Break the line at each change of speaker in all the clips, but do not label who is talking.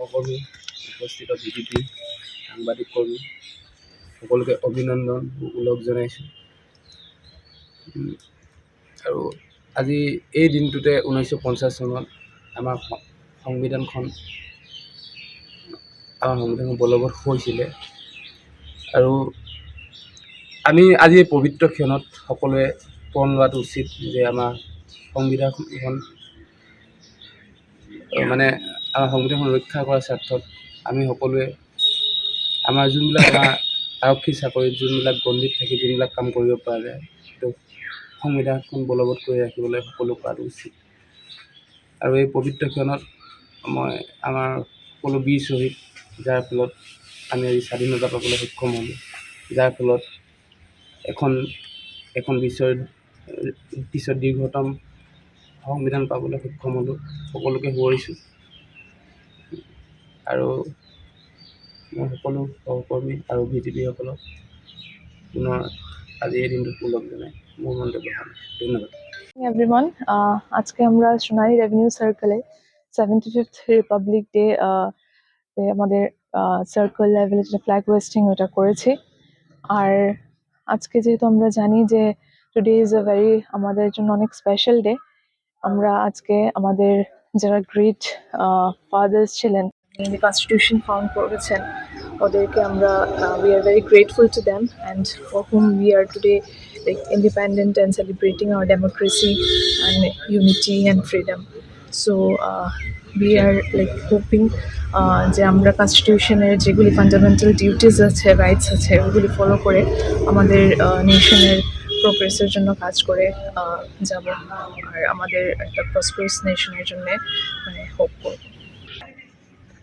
সহকৰ্মী উপস্থিত V D P সাংবাদিক কৰ্মী সকলোকে অভিনন্দন ওলগ জনাইছোঁ। আৰু আজি এই দিনটোতে ঊনৈছশ পঞ্চাছ চনত আমাৰ সংবিধানখন আমাৰ সংবিধানখন বলবৎ হৈছিলে। আৰু আমি আজি এই পবিত্ৰ ক্ষণত সকলোৱে পণ লোৱাটো উচিত যে আমাৰ সংবিধানখন মানে আমাৰ সংবিধানখন ৰক্ষা কৰাৰ স্বাৰ্থত আমি সকলোৱে আমাৰ যোনবিলাক আমাৰ আৰক্ষী চাকৰিত যোনবিলাক গণ্ডিত থাকি যোনবিলাক কাম কৰিব পৰা যায়, সেইটো সংবিধানখন বলবৎ কৰি ৰাখিবলৈ সকলো কৰাটো উচিত। আৰু এই পবিত্ৰ মই আমাৰ সকলো বীৰ শ্বহীদ, যাৰ ফলত আমি আজি স্বাধীনতা পাবলৈ সক্ষম হ'লোঁ, যাৰ ফলত এখন এখন বিশ্বৰ পিছত দীৰ্ঘতম সংবিধান পাবলৈ সক্ষম হ'লোঁ, সকলোকে সোঁৱৰিছোঁ। আৰু মই সকলো সহকৰ্মী আৰু ভি টি পিসকলক পুনৰ আজি এই দিনটোত ওলগ জনাই। মোৰ মন্তব্য ধন্যবাদ।
এভরিওয়ান আজকে আমরা সোনালী রেভিনিউ সার্কেলে সেভেন্টি ফিফথ রিপাবলিক ডে আমাদের সার্কেল লেভেলে যেটা ফ্ল্যাগ ওয়েস্টিং ওটা করেছি। আর আজকে যেহেতু আমরা জানি যে টুডে ইজ আ ভেরি আমাদের জন্য অনেক স্পেশাল ডে আমরা আজকে আমাদের যারা গ্রেট ফাদার্স ছিলেন কনস্টিটিউশন ফর্ম করেছেন ওদেরকে আমরা we are very grateful to them and for whom we are today like independent and celebrating our democracy and unity and freedom. So uh, আর লাইক হোপিং uh, যে আমরা কনস্টিটিউশনের যেগুলি fundamental duties আছে rights আছে ওগুলি ফলো করে আমাদের নেশনের প্রোগ্রেসের জন্য কাজ করে আহ, যাব আর আমাদের একটা প্রসপারাস নেশনের জন্যে মানে হোপ করব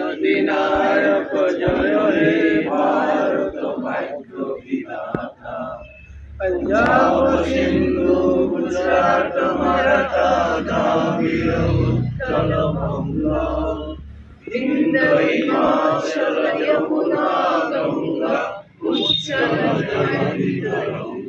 মদিনায়ক
জয় রে ভারত ভাগ্য বিধাতা পঞ্জাব সিন্ধু গুজরাট মারাঠা দাবির উত্তল বাংলা হিন্দ হিমাচল যমুনা গঙ্গা
উচ্চল
জয় বিতরঙ্গ